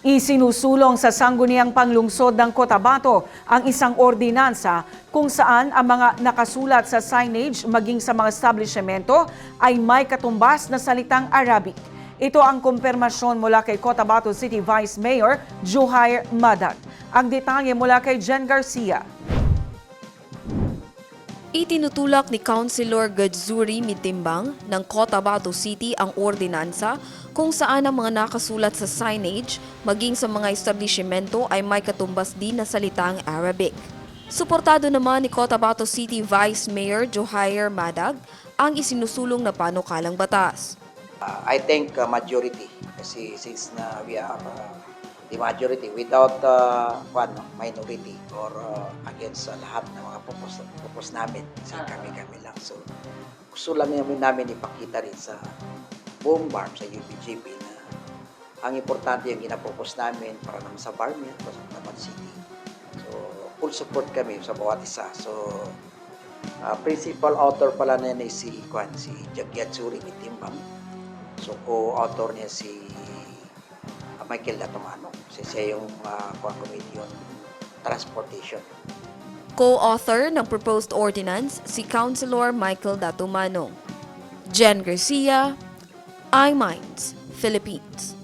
Isinusulong sa sangguniang panglungsod ng Cotabato ang isang ordinansa kung saan ang mga nakasulat sa signage maging sa mga establishmento ay may katumbas na salitang Arabic. Ito ang kumpirmasyon mula kay Cotabato City Vice Mayor Juhair Madag. Ang detalye mula kay Jen Garcia. Itinutulak ni Councilor Gadzuri Mitimbang ng Cotabato City ang ordinansa kung saan ang mga nakasulat sa signage maging sa mga establishmento ay may katumbas din na salitang Arabic. Suportado naman ni Cotabato City Vice Mayor Johair Madag ang isinusulong na panukalang batas. Uh, I think uh, majority kasi since na we are uh, the majority without uh, one, no, minority or uh, against uh, lahat ng mga purpose, purpose namin kasi kami-kami lang. So gusto lang namin namin ipakita rin sa buong BARM, sa UPGP na ang importante yung ginapropose namin para naman sa BARM yan, para sa Taman City. So full support kami sa bawat isa. So uh, principal author pala na yan ay si, Kwan, si Jagyatsuri Itimbang. So, co-author niya si Michael Latomano. Kasi siya yung uh, Committee on Transportation. Co-author ng proposed ordinance si Councilor Michael Datumano. Jen Garcia, iMinds, Philippines.